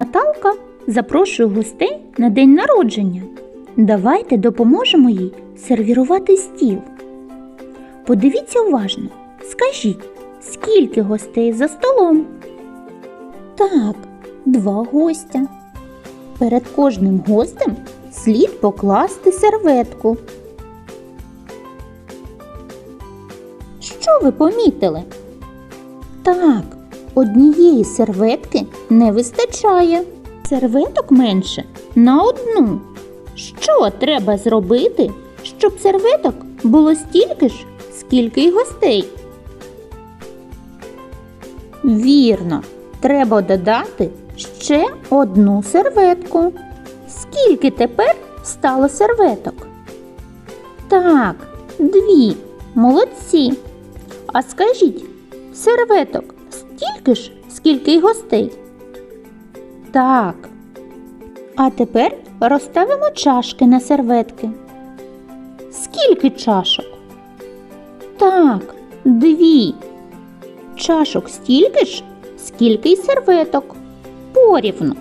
Наталка запрошує гостей на день народження. Давайте допоможемо їй сервірувати стіл. Подивіться уважно, скажіть, скільки гостей за столом? Так, два гостя. Перед кожним гостем слід покласти серветку. Що ви помітили? Так, однієї серветки не вистачає. Серветок менше на одну. Що треба зробити, щоб серветок було стільки ж, скільки й гостей? Вірно, треба додати ще одну серветку. Скільки тепер стало серветок? Так, дві. Молодці. А скажіть, серветок стільки ж, скільки й гостей? Так. А тепер розставимо чашки на серветки. Скільки чашок? Так, дві. Чашок стільки ж, скільки й серветок. Порівну.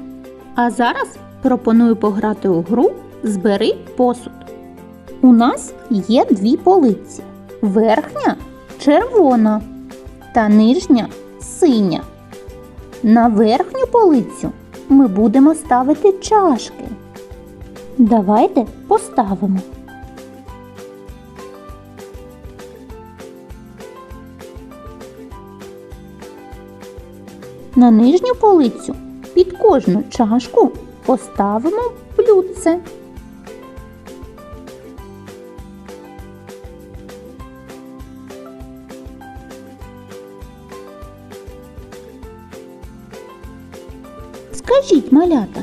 А зараз пропоную пограти у гру Збери посуд. У нас є дві полиці. Верхня червона та нижня синя. На верхню полицю ми будемо ставити чашки. Давайте поставимо. На нижню полицю під кожну чашку поставимо блюдце. Скажіть, малята,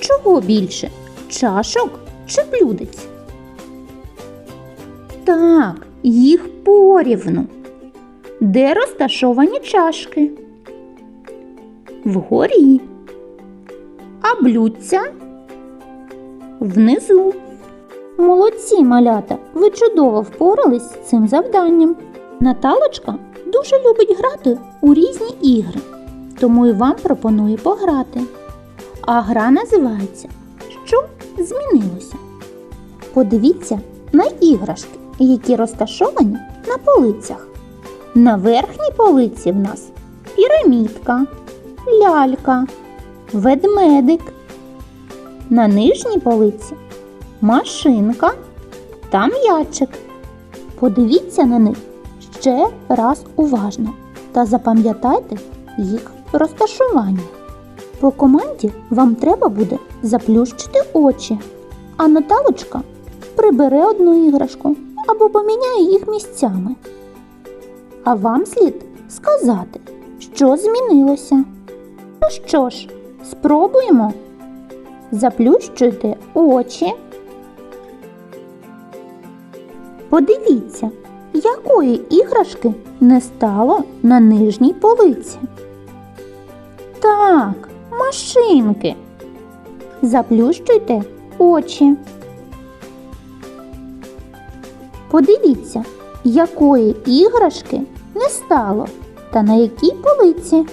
чого більше? Чашок чи блюдець? Так, їх порівну. Де розташовані чашки? Вгорі. А блюдця? Внизу. Молодці, малята, ви чудово впорались з цим завданням. Наталочка дуже любить грати у різні ігри тому і вам пропоную пограти. А гра називається Що змінилося? Подивіться на іграшки, які розташовані на полицях. На верхній полиці в нас пірамідка, лялька, ведмедик. На нижній полиці машинка та м'ячик. Подивіться на них ще раз уважно та запам'ятайте їх розташування. По команді вам треба буде заплющити очі, а Наталочка прибере одну іграшку або поміняє їх місцями. А вам слід сказати, що змінилося. Ну що ж, спробуємо. Заплющуйте очі. Подивіться, якої іграшки не стало на нижній полиці. Так, машинки. Заплющуйте очі. Подивіться, якої іграшки не стало та на якій полиці.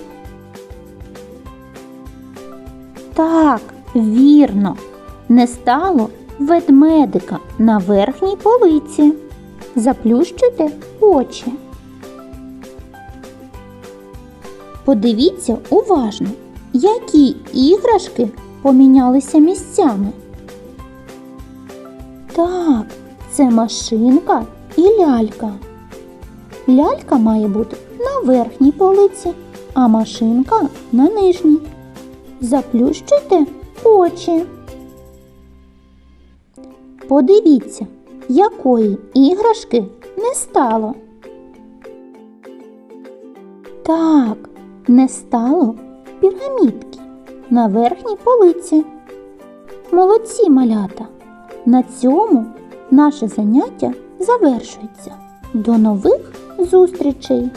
Так, вірно, не стало ведмедика на верхній полиці. Заплющуйте очі. Подивіться уважно, які іграшки помінялися місцями. Так, це машинка і лялька. Лялька має бути на верхній полиці, а машинка на нижній. Заплющуйте очі. Подивіться, якої іграшки не стало. Так, не стало пірамідки на верхній полиці. Молодці малята! На цьому наше заняття завершується. До нових зустрічей!